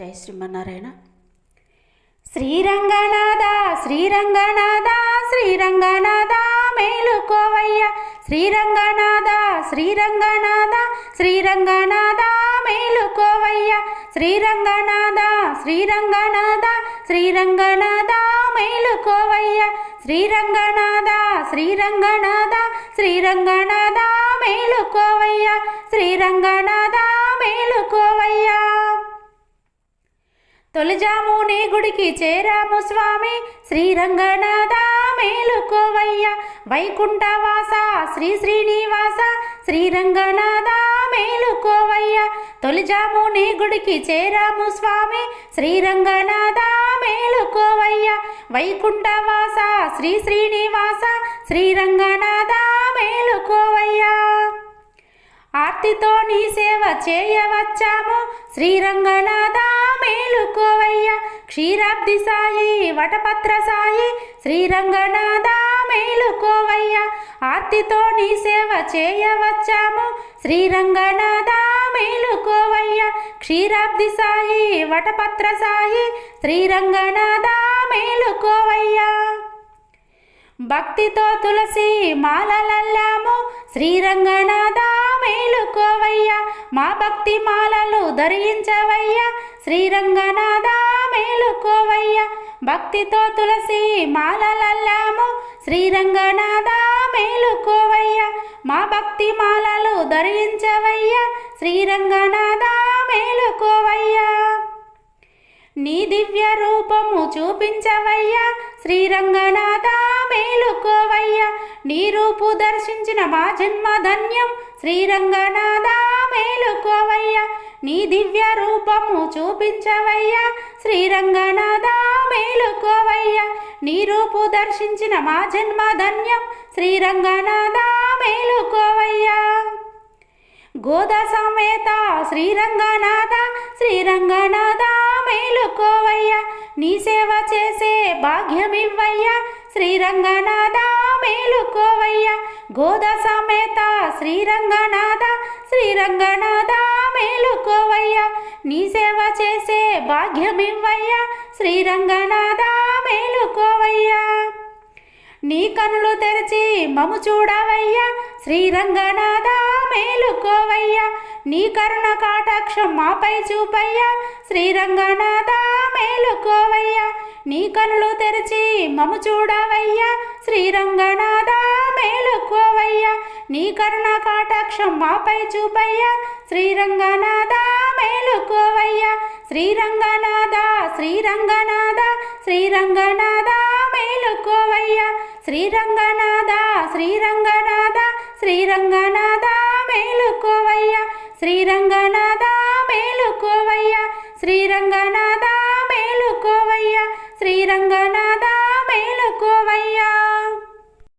జై శ్రీమన్నారాయణ. శ్రీరంగనాథ శ్రీరంగనాథ శ్రీరంగనాథ మేలుకోవయ్య. శ్రీరంగనాథ శ్రీరంగనాథ శ్రీరంగనాథ మేలుకోవయ్య. శ్రీరంగనాథ శ్రీరంగనాథ శ్రీరంగనాథ మేలుకోవయ్య. శ్రీరంగనాథ శ్రీరంగనాథ శ్రీరంగనాథ మేలుకోవయ్య. శ్రీరంగనాథ మేలుకోవయ్యా. తొలిజాము నీ గుడికి చేరాము స్వామి. శ్రీరంగనాథ మేలుకోవయ్య. వైకుంఠవాస శ్రీ శ్రీనివాస శ్రీరంగనాథ మేలుకోవయ్య. తొలిజాము నీ గుడికి చేరాము స్వామి. శ్రీరంగనాథ మేలుకోవయ్య. వైకుంఠవాస శ్రీ శ్రీనివాస శ్రీరంగనాథ మేలుకోవయ్యా. ఆర్తితో నీ సేవ చేయవచ్చాము. శ్రీరంగనాథ మేలుకోవయ్యా క్షీరాబ్ది సాయి వటపత్ర సాయి శ్రీరంగనాథ మేలుకోవయ్యా ఆర్తితో నీ సేవ చేయవచ్చాము. శ్రీరంగనాథ మేలుకోవయ్యా క్షీరాబ్ది సాయి వటపత్ర సాయి శ్రీరంగనాథ మేలుకోవయ్యా భక్తితో తులసి మాలలల్లాము. శ్రీరంగనాథ మేలుకోవయ్యా. మా భక్తి మాలలు ధరించవయ్యా. శ్రీరంగనాథ మేలుకోవయ్యా. భక్తితో తులసి మాలలల్లాము. శ్రీరంగనాథ మేలుకోవయ్యా. మా భక్తి మాలలు ధరించవయ్యా. శ్రీరంగనాథ నీ దివ్య రూపము చూపించవయ్యా. శ్రీరంగనాథ మేలుకోవయ్యా. నీ రూపు దర్శించిన మా జన్మ ధన్యం శ్రీరంగనాథ మేలుకోవయ్యా. నీ దివ్య రూపము చూపించవయ్యా. శ్రీరంగనాథ మేలుకోవయ్యా. నీ రూపు దర్శించిన మా జన్మ ధన్యం శ్రీరంగనాథ మేలుకోవయ్యా. గోదా సమేత శ్రీరంగనాథ శ్రీరంగనాథ మేలుకోవయ్యా నీ సేవ చేసే భాగ్యమివ్వయ్యా. శ్రీరంగనాథ మేలుకోవయ్యా. గోద సమేత శ్రీరంగనాథ శ్రీరంగనాథ మేలుకోవయ్యా. నీ సేవ చేసే భాగ్యమివ్వయ్యా. శ్రీరంగనాథ మేలుకోవయ్యా. నీ కనులు తెరిచి మము చూడవయ్యా. శ్రీరంగనాథ మేలుకోవయ్యా. నీ కరుణ కాటాక్షం మాపై చూపయ్యా. శ్రీరంగనాథ మేలుకోవయ్యా. నీ కనులు తెరిచి మము చూడవయ్యా. శ్రీరంగనాథ మేలుకోవయ్యా. నీ కరుణ కాటాక్షం మాపై చూపయ్యా. శ్రీరంగనాథ మేలుకోవయ్యా. శ్రీరంగనాథ శ్రీరంగనాథ శ్రీరంగనాథ శ్రీరంగనాథ శ్రీరంగనాథ శ్రీరంగనాథ మేలుకోవయ్య. శ్రీరంగనాథ మేలుకోవయ్య. శ్రీరంగనాథ మేలుకోవయ్య. శ్రీరంగ